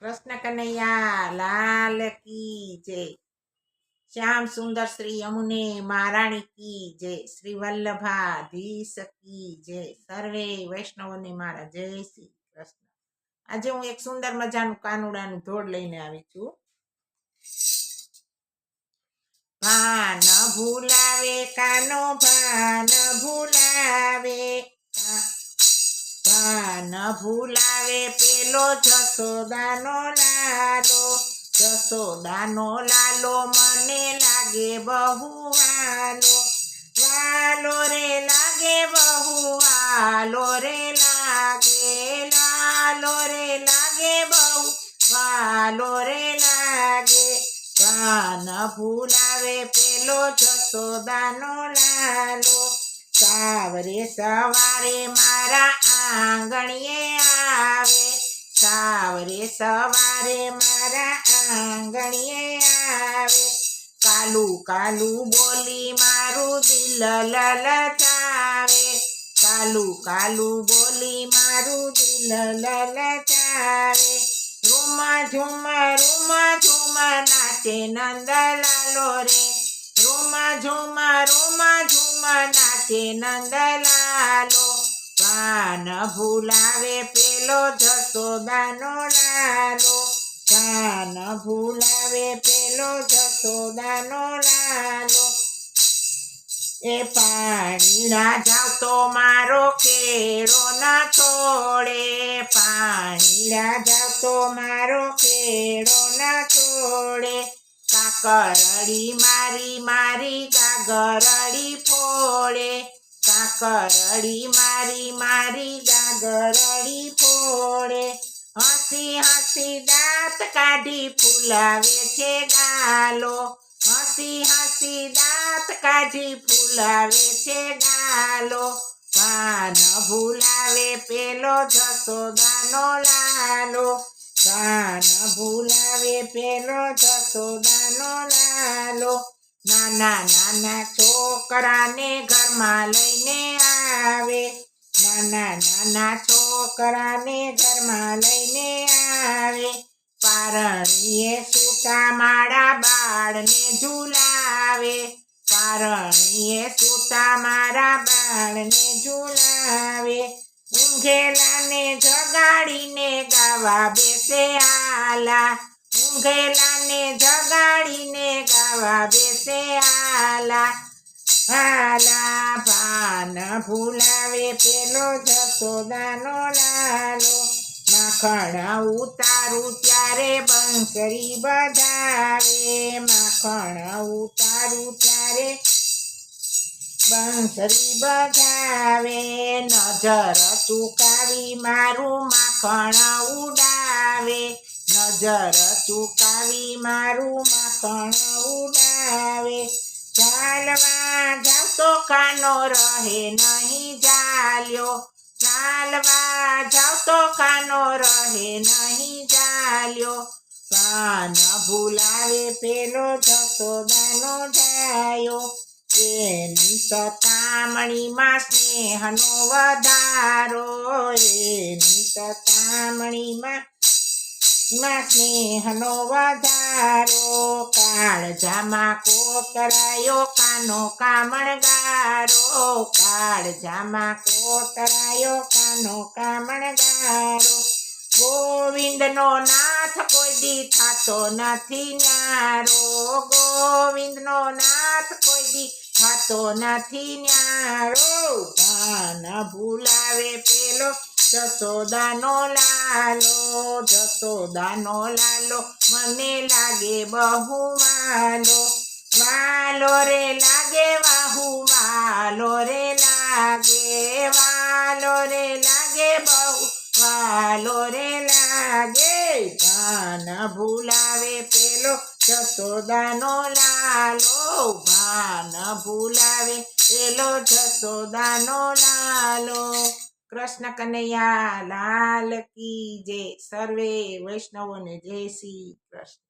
કૃષ્ણ કનૈયા, લાલ કી જય. શ્યામ સુંદર શ્રી યમુને, મહારાણી કી જય. શ્રી વલ્લભાધીશ કી જય. સર્વે વૈષ્ણવોને મારા જય શ્રી કૃષ્ણ. આજે હું એક સુંદર મજાનું કાનુડાનું ધોડ લઈને આવી છું. ભાન ભૂલાવે, કાનો ભાન ભૂલાવે. ભાન ભૂલાવે પેલો જસોદાનો લાલો જસોદાનો લાલો મને લાગે બહુ વાલો વાલો રે લાગે બહુ વાલો રે લાગે, લાલો રે લાગે બહુ, વાલો રે લાગે. કાન ભૂલાવે પેલો જસોદાનો લાલો. સાવરે સવારે મારા આંગણીએ આવે. સાવરે સવારે મારા આંગણીએ આવે. કાલુ કાલુ બોલી મારું દિલ લલચાવે. કાલુ કાલુ બોલી મારું દિલ લલચાવે. રૂમા ઝુમા રૂમા ઝુમા નાચે નંદલાલો રે. રૂમા ઝુમા રૂમા ઝુમા નાચે નંદલાલો પાન ભૂલાવે પેલો જસોદાનો લાલો. કાન ભૂલાવે પેલો જસોદાનો લાલો. એ પાણીના જાવ તો મારો કેળો ના છોડે પાણીના જાવ તો મારો કેળો ના છોડે કાકરડી મારી મારી ગાગરડી ફોડે. કાકરડી મારી મારી ગાગરડી ફોડે. હસી હસી દાંત કાઢી ફૂલાવે છે ગાલો. હસી હસી દાંત કાઢી ફૂલાવે છે ગાલો. કાન ભૂલાવે પેલો જસોદાનો લાલો. કાન ભૂલાવે પેલો જસોદાનો લાલો. નાના નાના છોકરાને ઘરમાં લઈને આવે. નાના નાના છોકરાને ઘરમાં લઈને આવે. પારણીએ સૂતા મારા બાળને ઝુલાવે. પારણીએ સૂતા મારા બાળને ઝુલાવે. ઊંઘેલાને જગાડીને ગાવા બેસે આલા. ઊંઘેલાને જગાડીને ગાવા બેસે આલા. આલા પાન ભૂલાવે પેલો જસોદાનો લાલો. માખણ ઉતારું ત્યારે બંસરી બધાવે. માખણ ઉતારું ત્યારે બંસરી બધાવે. નજર ચૂકાવી મારું માખણ ઉડાવે. નજર ચૂકાવી મારું માખણ ઉડાવે. ચાલવા જાવ તો કાનો રહે નહીં જાલ્યો. ચાલવા જાવ તો કાનો રહે નહીં જાલ્યો. કાન ભૂલાવે પેલો જસોદાનો જાયો. એની સતામણીમાં સ્નેહનો વધારો. એની સતામણીમાં સ્નેહનો વધારો કાળજામાં કોતરાયો, કાનો કામણગારો કાળજામાં કોતરાયો, કાનો કામણગારો ગોવિંદનો નાથ કોઈ દી થાતો નથી ન્યારો. ગોવિંદનો નાથ કોઈ દી થતો નથી ન્યારો. ભાન ભૂલાવે પેલો જસોદાનો લાલો. જસોદાનો લાલો મને લાગે બહુ વાલો વાલો રે લાગે વાહુ વાલો રે લાગે. વાલો રે લાગે બહુ, વાલો રે લાગે. ભાન ભૂલાવે પેલો જસોદાનો લાલો ભાન ભૂલાવે પેલો જસોદાનો લાલો કૃષ્ણ કનૈયા લાલ કી જય. સર્વે વૈષ્ણવોને જય શ્રી કૃષ્ણ.